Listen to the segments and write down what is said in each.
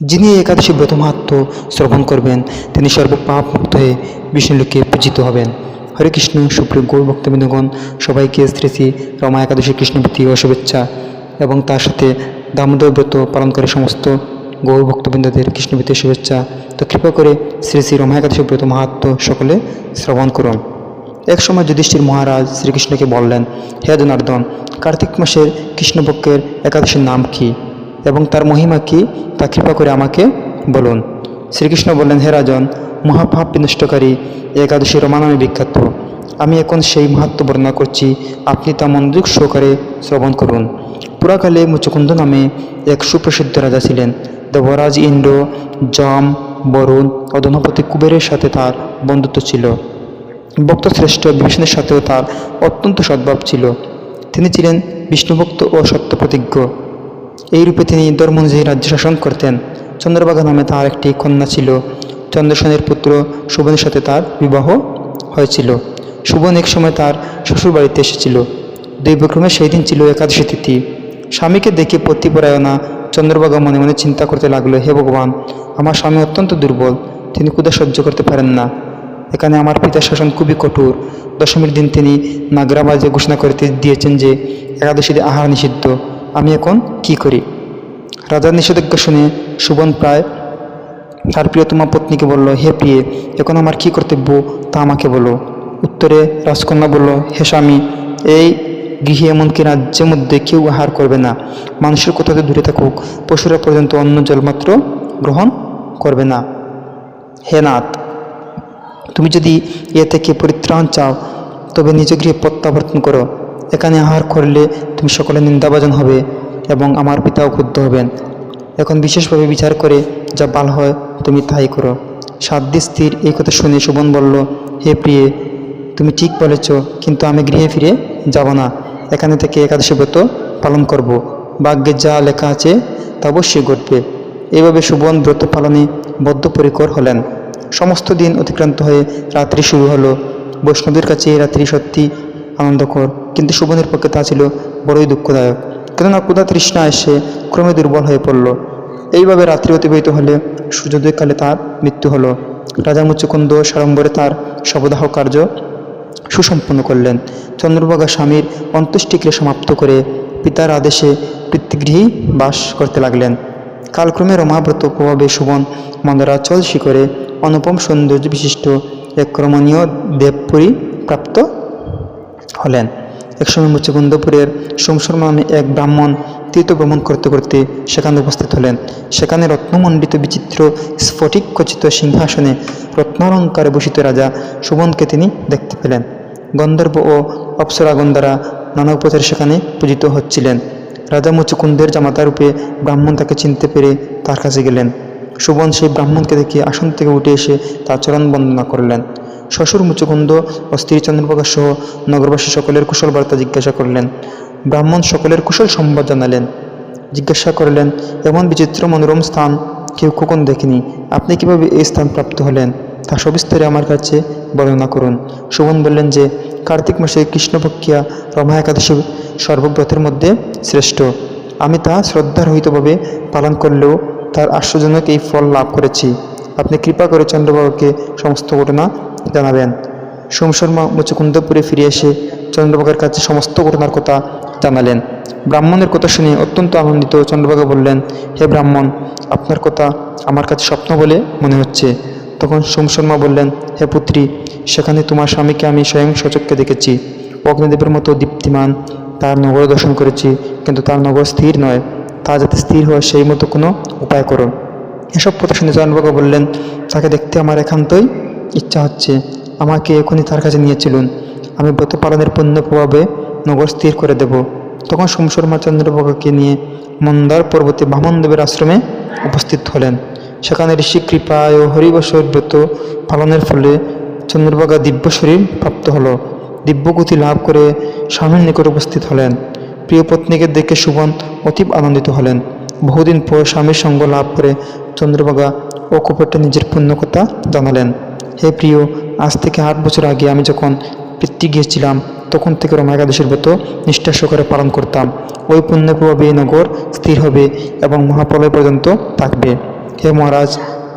যিনি একাদশী ব্রত মাহাত্ম শ্রবণ করবেন, তিনি সর্বপাপ মুক্ত হয়ে বিষ্ণুলোকে পূজিত হবেন। হরে কৃষ্ণ, সুপ্রিয় গৌর ভক্তবৃন্দগণ, সবাইকে শ্রী শ্রী রমা একাদশী কৃষ্ণপ্রীতি ও শুভেচ্ছা এবং তার সাথে দামোদর ব্রত পালন করে সমস্ত গৌর ভক্তবৃন্দদের কৃষ্ণপ্রীতি শুভেচ্ছা। তো কৃপা করে শ্রী শ্রী রমা একাদশী ব্রত মাহাত্ম সকলে শ্রবণ করুন। এক সময় যুধিষ্ঠির মহারাজ শ্রীকৃষ্ণকে বললেন, হে জনার্দন, কার্তিক মাসের কৃষ্ণপক্ষের একাদশীর নাম কি? এবং তার মহিমা কি, তা কৃপা করে আমাকে বলুন। শ্রীকৃষ্ণ বললেন, হে রাজন, মহাপাপ বিনষ্টকারী একাদশী রমা নামে বিখ্যাত। আমি এখন সেই মাহাত্ম বর্ণনা করছি, আপনি তা মনোযোগ সহকারে শ্রবণ করুন। পুরাকালে মুচকুন্দ নামে এক সুপ্রসিদ্ধ রাজা ছিলেন। দেবরাজ ইন্দ্র, যম, বরুণ ও ধনপতি কুবেরের সাথে তার বন্ধুত্ব ছিল। ভক্তশ্রেষ্ঠ বিভীষণের সাথেও তার অত্যন্ত সদ্ভাব ছিল। তিনি ছিলেন বিষ্ণুভক্ত ও সত্যপ্রতিজ্ঞ। এই রূপে তিনি অনুযায়ী রাজ্য শাসন করতেন। চন্দ্রবাগা নামে তার একটি কন্যা ছিল। চন্দ্রসেনের পুত্র সুবনের সাথে তার বিবাহ হয়েছিল। সুবন এক সময় তার শ্বশুর বাড়িতে এসেছিল। দৈবক্রমে সেই দিন ছিল একাদশী তিথি। স্বামীকে দেখে পতিপরায়ণা চন্দ্রবাগা মনে মনে চিন্তা করতে লাগল, হে ভগবান, আমার স্বামী অত্যন্ত দুর্বল। তিনি ক্ষুদা সহ্য করতে পারেন না। এখানে আমার পিতার শাসন খুবই কঠোর। দশমীর দিন তিনি নাগরাবাজে ঘোষণা করতে দিয়েছেন যে, একাদশীতে আহার নিষিদ্ধ। আমি এখন কি করি? রাজার নিষেধাজ্ঞা শুনে সুবন প্রায় তার প্রিয়তমা পত্নীকে বলল, হে প্রিয়ে, এখন আমার কি কর্তব্য? তা আমাকে বলো। উত্তরে রাজকন্যা বলল, হে স্বামী, এই গৃহে এমনকি রাজ্যের মধ্যে কেউ আহার করবে না? মানুষের কোথাতে দূরে থাকুক, পশুরা পর্যন্ত অন্য জলমাত্র গ্রহণ করবে না। হে নাথ, তুমি যদি এ থেকে পরিত্রাণ চাও, তবে নিজ গৃহে প্রত্যাবর্তন করো। এখানে আহার করলে তুমি সকলে নিন্দাবাজন হবে এবং আমার পিতাও ক্ষুদ্ধ হবেন। এখন বিশেষভাবে বিচার করে যা ভালো হয় তুমি তাই করো। সাধ্যি স্থির এই কথা শুনে শোভন বলল, হে প্রিয়ে, তুমি ঠিক বলেছ, কিন্তু আমি গৃহে ফিরে যাব না। এখানে থেকে একাদশী ব্রত পালন করব। ভাগ্যে যা লেখা আছে, তা অবশ্যই ঘটবে। এভাবে সুবন ব্রত পালনে বদ্ধপরিকর হলেন। সমস্ত দিন অতিক্রান্ত হয়ে রাত্রি শুরু হলো। বৈষ্ণবের কাছে এই রাত্রি সত্যি আনন্দকর। কিন্তু সুবনের পক্ষে তা ছিল বড়ই দুঃখদায়ক। কেননা ক্ষুধা তৃষ্ণা এসে ক্রমে দুর্বল হয়ে পড়ল। এইভাবে রাত্রি অতিবাহিত হলে সূর্যোদয়কালে তার মৃত্যু হলো। রাজা মুচুকুন্দ সাড়ম্বরে তার শবদাহ কার্য সুসম্পন্ন করলেন। চন্দ্রবাগা স্বামীর অন্ত্যেষ্টিক্রিয়া সমাপ্ত করে পিতার আদেশে পিতৃগৃহেই বাস করতে লাগলেন। কালক্রমে রমাব্রত প্রভাবে সুবন মন্দরাচল শিখরে অনুপম সৌন্দর্য বিশিষ্ট এক রমণীয় দেবপুরী প্রাপ্ত হলেন। একসময় মুচকুন্দপুরের সোমশর্মা নামে এক ব্রাহ্মণ তীর্থ ভ্রমণ করতে করতে সেখানে উপস্থিত হলেন। সেখানে রত্নমণ্ডিত বিচিত্র স্ফটিক খচিত সিংহাসনে রত্নালঙ্কারে ভূষিত রাজা সুবনকে তিনি দেখতে পেলেন। গন্ধর্ব ও অপ্সরাগণ দ্বারা নানা উপচারে সেখানে পূজিত হচ্ছিলেন। রাজা মুচুকুন্দের জামাতা রূপে ব্রাহ্মণ তাকে চিনতে পেরে তার কাছে গেলেন। সুবন সেই ব্রাহ্মণকে দেখে আসন থেকে উঠে এসে তার চরণ বন্দনা করলেন। শ্বশুর মুচুকুন্দ ও স্ত্রী চন্দ্রপ্রকাশ সহ নগরবাসী সকলের কুশল বার্তা জিজ্ঞাসা করলেন। ব্রাহ্মণ সকলের কুশল সম্বাদ জানালেন। জিজ্ঞাসা করলেন, এমন বিচিত্র মনোরম স্থান কেউ কখন দেখেনি? আপনি কীভাবে এই স্থান প্রাপ্ত হলেন? তা সবিস্তারে আমার কাছে বর্ণনা করুন। শোভন বললেন যে, কার্তিক মাসে কৃষ্ণপক্ষিয়া রমা একাদশী সর্বব্রতের মধ্যে শ্রেষ্ঠ। আমি তা শ্রদ্ধারহিতভাবে পালন করলেও তার আশ্চর্যজনক এই ফল লাভ করেছি। আপনি কৃপা করে চন্দ্রবাবুকে সমস্ত ঘটনা জানাবেন। সোম শর্মা মুচুকুন্দপুরে ফিরে এসে চন্দ্রবাগার কাছে সমস্ত ঘটনার কথা জানালেন। ব্রাহ্মণের কথা শুনে অত্যন্ত আনন্দিত চন্দ্রবাগা বললেন, হে ব্রাহ্মণ, আপনার কথা আমার কাছে স্বপ্ন বলে মনে হচ্ছে। তখন সোম শর্মা বললেন, হে পুত্রী, সেখানে তোমার স্বামীকে আমি স্বয়ং সচককে দেখেছি। অগ্নিদেবের মতো দীপ্তিমান, তার নগর দর্শন করেছি, কিন্তু তার নগর স্থির নয়। তা যাতে স্থির হয়, সেই মতো কোনো উপায় করো। এসব কথা শুনে চন্দ্রবাবু বললেন, তাকে দেখতে আমার একান্তই ইচ্ছা হচ্ছে আমাকে এখনই তার কাছে নিয়ে চলুন। আমি ব্রত পালনের পুণ্য প্রভাবে নগর স্থির করে দেব। তখন সোমশর্মা চন্দ্রবাবুকে নিয়ে মন্দার পর্বতে বামনদেবের আশ্রমে উপস্থিত হলেন। সেখানে ঋষি কৃপায় ও হরিবসর ব্রত পালনের ফলে চন্দ্রবাগা দিব্য শরীর প্রাপ্ত হলো। দিব্যগতি লাভ করে স্বামীর নিকট উপস্থিত হলেন। প্রিয় পত্নীকে দেখে সুবন অতীব আনন্দিত হলেন। বহুদিন পর স্বামীর সঙ্গ লাভ করে চন্দ্রবাগা ও কপটে নিজের পুণ্যকথা জানালেন। হে প্রিয়, আজ থেকে আট বছর আগে আমি যখন পিতৃ গিয়েছিলাম, তখন থেকে রমা একাদশীর ব্রত নিষ্ঠা সহকারে পালন করতাম। ওই পুণ্য প্রভাবে এই নগর স্থির হবে এবং মহাপ্রলয় পর্যন্ত থাকবে। হে মহারাজ,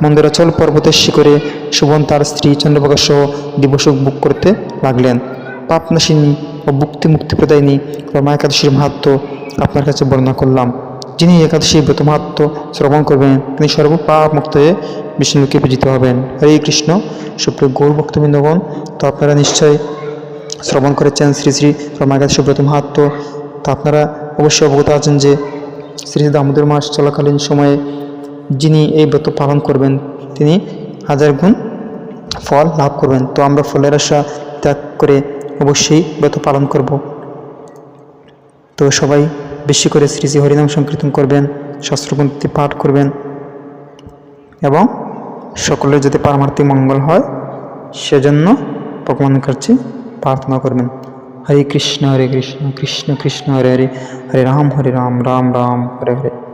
মন্দিরাচল পর্বতের শিখরে সুবন তার স্ত্রী চন্দ্রপ্রকাশ সহ দিবসুখ বুক করতে লাগলেন। পাপনাশিনী ও মুক্তি মুক্তি প্রদায়িনী রমা একাদশীর মাহাত্ম আপনার কাছে বর্ণনা করলাম। যিনি একাদশী ব্রত মাহাত্ম শ্রবণ করবেন, তিনি সর্বপাপ মুক্ত হয়ে বিষ্ণুকে পূজিত হবেন। হরে কৃষ্ণ। সুপ্রিয় গৌর ভক্তবৃন্দগণ, তো আপনারা নিশ্চয় শ্রবণ করেছেন শ্রী শ্রী রমা একাদশী ব্রত মাহাত্ম তো আপনারা অবশ্যই অবগত আছেন যে শ্রী শ্রী দামোদর মাস চলাকালীন সময়ে যিনি এই ব্রত পালন করবেন, তিনি হাজার গুণ ফল লাভ করবেন। তো আমরা ফলের আশা ত্যাগ করে অবশ্যই ব্রত পালন করব। তো সবাই বেশি করে শ্রী শ্রী হরিনাম সংকীর্তন করবেন শাস্ত্রগ্রন্থি পাঠ করবেন এবং সকলের যদি পারমার্থিক মঙ্গল হয়, সেজন্য ভগবানের কাছে প্রার্থনা করবেন। হরে কৃষ্ণ হরে কৃষ্ণ কৃষ্ণ কৃষ্ণ, হরে হরে হরে রাম হরে রাম রাম রাম, হরে হরে।